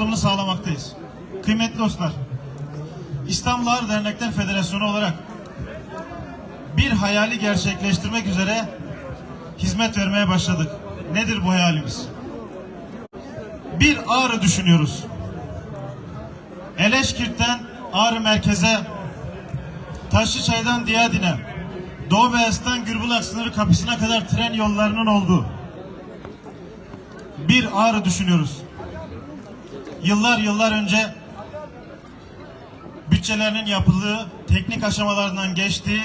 katılımını sağlamaktayız. Kıymetli dostlar, İstanbul Ağrı Dernekler Federasyonu olarak bir hayali gerçekleştirmek üzere hizmet vermeye başladık. Nedir bu hayalimiz? Bir Ağrı düşünüyoruz. Eleşkirt'ten Ağrı merkeze, Taşlıçay'dan Diyadin'e, Doğu Beyazıt'tan Gürbulak sınırı kapısına kadar tren yollarının olduğu bir Ağrı düşünüyoruz. Yıllar yıllar önce bütçelerinin yapıldığı, teknik aşamalarından geçtiği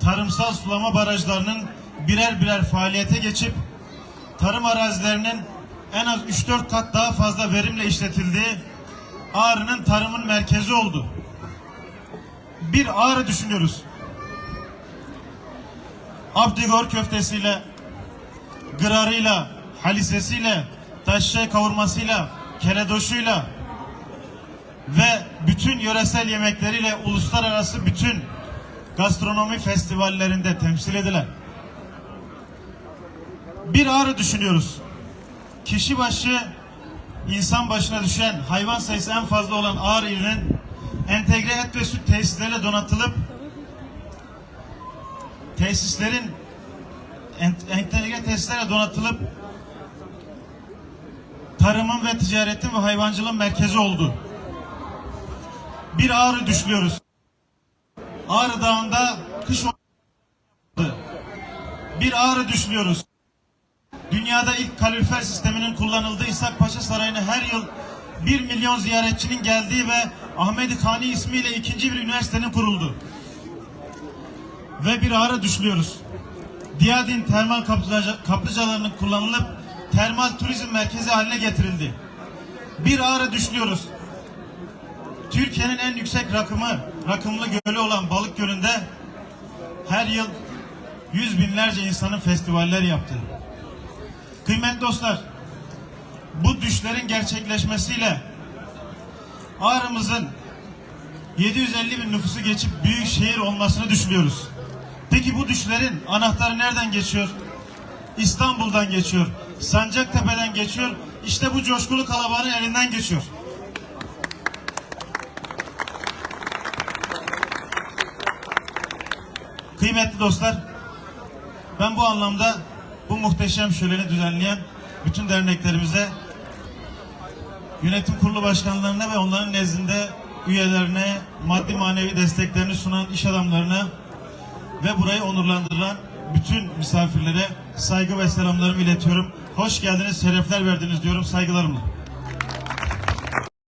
tarımsal sulama barajlarının birer birer faaliyete geçip tarım arazilerinin en az 3-4 kat daha fazla verimle işletildiği Ağrı'nın tarımın merkezi oldu. Bir Ağrı düşünüyoruz. Abdigor köftesiyle, gırarıyla, halisesiyle, taşşay kavurmasıyla, keledoşuyla ve bütün yöresel yemekleriyle uluslararası bütün gastronomi festivallerinde temsil edilen bir ağrı düşünüyoruz. Kişi başı insan başına düşen hayvan sayısı en fazla olan Ağrı ilinin entegre et ve süt tesisleriyle donatılıp tesislerin ent- entegre tesislerle donatılıp tarımın ve ticaretin ve hayvancılığın merkezi oldu. Bir Ağrı düşünüyoruz. Ağrı Dağı'nda kış oldu. Bir Ağrı düşünüyoruz. Dünyada ilk kalorifer sisteminin kullanıldığı İshak Paşa Sarayı'na her yıl 1 milyon ziyaretçinin geldiği ve Ahmedi Kani ismiyle ikinci bir üniversitenin kuruldu. Ve bir Ağrı düşünüyoruz. Diyadin termal kaplıca- kaplıcalarının kullanılıp termal turizm merkezi haline getirildi. Bir Ağrı düşünüyoruz. Türkiye'nin en yüksek rakımı, rakımlı gölü olan Balık Gölü'nde her yıl yüz binlerce insanın festivaller yaptığı. Kıymetli dostlar, bu düşlerin gerçekleşmesiyle Ağrı'mızın 750 bin nüfusu geçip büyük şehir olmasını düşünüyoruz. Peki bu düşlerin anahtarı nereden geçiyor? İstanbul'dan geçiyor. Sancaktepe'den geçiyor. İşte bu coşkulu kalabalığın elinden geçiyor. Kıymetli dostlar, ben bu anlamda bu muhteşem şöleni düzenleyen bütün derneklerimize, yönetim kurulu başkanlarına ve onların nezdinde üyelerine maddi manevi desteklerini sunan iş adamlarına ve burayı onurlandıran bütün misafirlere saygı ve selamlarımı iletiyorum. Hoş geldiniz, şerefler verdiniz diyorum saygılarımla.